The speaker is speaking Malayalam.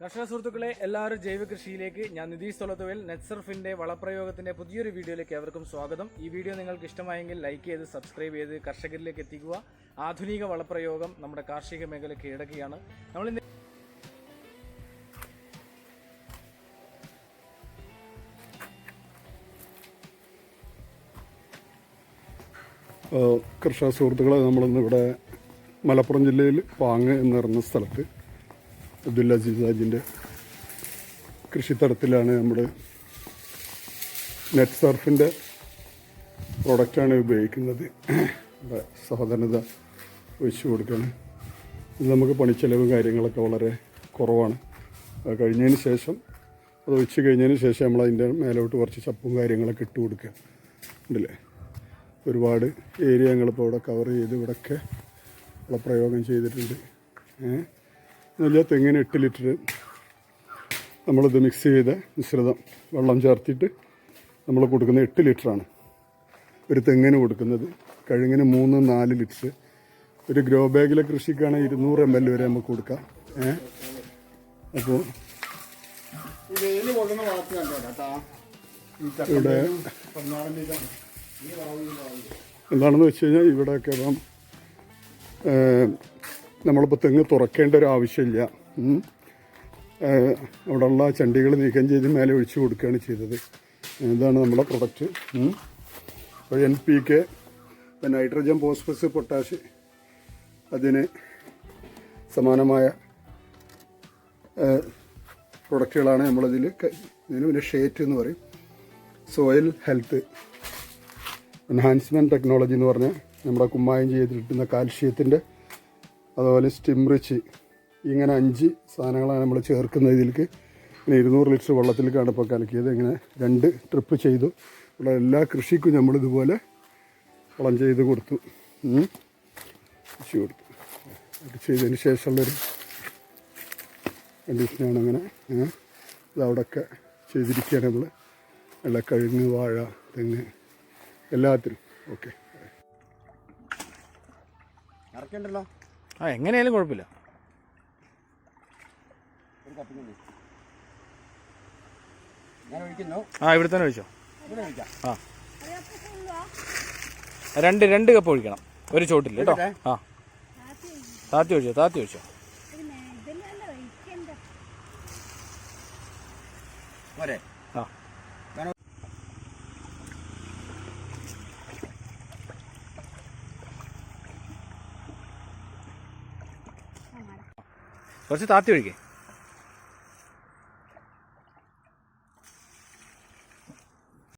കർഷക സുഹൃത്തുക്കളെ എല്ലാവരും ജൈവ കൃഷിയിലേക്ക് ഞാൻ നിതീഷ് തൊളത്തുവേൽ നെറ്റ്സർഫിന്റെ വളപ്രയോഗത്തിന്റെ പുതിയൊരു വീഡിയോയിലേക്ക് ഏവർക്കും സ്വാഗതം. ഈ വീഡിയോ നിങ്ങൾക്ക് ഇഷ്ടമായെങ്കിൽ ലൈക്ക് ചെയ്ത് സബ്സ്ക്രൈബ് ചെയ്ത് കർഷകരിലേക്ക് എത്തിക്കുക. ആധുനിക വളപ്രയോഗം നമ്മുടെ കാർഷിക മേഖല കീഴടക്കുകയാണ്. നമ്മൾ കർഷക സുഹൃത്തുക്കളെ നമ്മളിന്ന് ഇവിടെ മലപ്പുറം ജില്ലയിൽ പാങ്ങ് എന്ന് പറയുന്ന സ്ഥലത്ത് അബ്ദുൽ അസീസ് ഹാജിന്റെ കൃഷിത്തടത്തിലാണ് നമ്മുടെ നെറ്റ് സർഫിന്റെ പ്രൊഡക്റ്റാണ് ഉപയോഗിക്കുന്നത്. സഹോദരത ഒഴിച്ചു കൊടുക്കുകയാണ്. ഇത് നമുക്ക് പണിച്ചെലവും കാര്യങ്ങളൊക്കെ വളരെ കുറവാണ്. കഴിഞ്ഞതിന് ശേഷം അത് ഒഴിച്ച് കഴിഞ്ഞതിന് ശേഷം നമ്മൾ അതിന്റെ മേലോട്ട് കുറച്ച് ചപ്പും കാര്യങ്ങളൊക്കെ ഇട്ട് കൊടുക്കുക. ഉണ്ടല്ലേ? ഒരുപാട് ഏരിയ ഞങ്ങളിപ്പോൾ ഇവിടെ കവർ ചെയ്ത് ഇവിടെയൊക്കെ ഉള്ള പ്രയോഗം ചെയ്തിട്ടുണ്ട്. ഏഹ്? എന്നുവെച്ചാൽ തെങ്ങിന് എട്ട് ലിറ്റർ നമ്മളിത് മിക്സ് ചെയ്ത മിശ്രിതം വെള്ളം ചേർത്തിട്ട് നമ്മൾ കൊടുക്കുന്ന എട്ട് ലിറ്ററാണ് ഒരു തെങ്ങിന് കൊടുക്കുന്നത് കഴുങ്ങിന് മൂന്ന് നാല് ലിറ്റർ ഒരു ഗ്രോ ബാഗിലെ കൃഷിക്കാണ് ഇരുന്നൂറ് എം എൽ വരെ നമുക്ക് കൊടുക്കാം. ഏ? അപ്പോൾ ഇവിടെ എന്താണെന്ന് വെച്ച് കഴിഞ്ഞാൽ ഇവിടെയൊക്കെ ഇപ്പം നമ്മളിപ്പോൾ തെങ്ങ് തുറക്കേണ്ട ഒരു ആവശ്യമില്ല. അവിടെയുള്ള ചണ്ടികൾ നീക്കം ചെയ്ത് മേലെ ഒഴിച്ചു കൊടുക്കുകയാണ് ചെയ്തത്. ഇതാണ് നമ്മുടെ പ്രൊഡക്റ്റ്. അപ്പോൾ N P K nitrogen phosphorus potash അതിന് സമാനമായ പ്രൊഡക്റ്റുകളാണ് നമ്മളതിൽ ഇതിന് പിന്നെ ഷേറ്റ് എന്ന് പറയും. സോയിൽ ഹെൽത്ത് എൻഹാൻസ്മെന്റ് ടെക്നോളജി എന്ന് പറഞ്ഞാൽ നമ്മുടെ കുമ്മായം ചെയ്തിട്ടുന്ന കാൽഷ്യത്തിന്റെ അതുപോലെ സ്റ്റിംറിച്ച് ഇങ്ങനെ അഞ്ച് സാധനങ്ങളാണ് നമ്മൾ ചേർക്കുന്നത് ഇതിലേക്ക് പിന്നെ ഇരുന്നൂറ് ലിറ്റർ വെള്ളത്തിലേക്കാണ് ഇപ്പോൾ കലക്കിയത്. ഇങ്ങനെ രണ്ട് ട്രിപ്പ് ചെയ്തു. ഇവിടെ എല്ലാ കൃഷിക്കും നമ്മളിതുപോലെ വളം ചെയ്ത് കൊടുത്തു. കൃഷി കൊടുത്തു. ചെയ്തതിന് ശേഷമുള്ളൊരു കണ്ടീഷനാണ് അങ്ങനെ. ഏഹ്. ഇത് ചെയ്തിരിക്കുകയാണ് നമ്മൾ നല്ല കഴുങ്ങ് വാഴ തെങ്ങ് എല്ലാത്തിനും. ഓക്കെ. ഇറക്കണ്ടല്ലോ ആ എങ്ങനെയായാലും കുഴപ്പമില്ല. ആ ഇവിടെ തന്നെ ഒഴിച്ചോ. ഇവിടെ ഒഴിക്കാം ആ. രണ്ട് രണ്ട് കപ്പ് ഒഴിക്കണം. ഒരു ചോട്ടിൽ കേട്ടോ. ആ. താത്തി ഒഴിച്ചോ താത്തി ഒഴിച്ചോ. ആ. കുറച്ച് താത്തി ഒഴിക്കേ.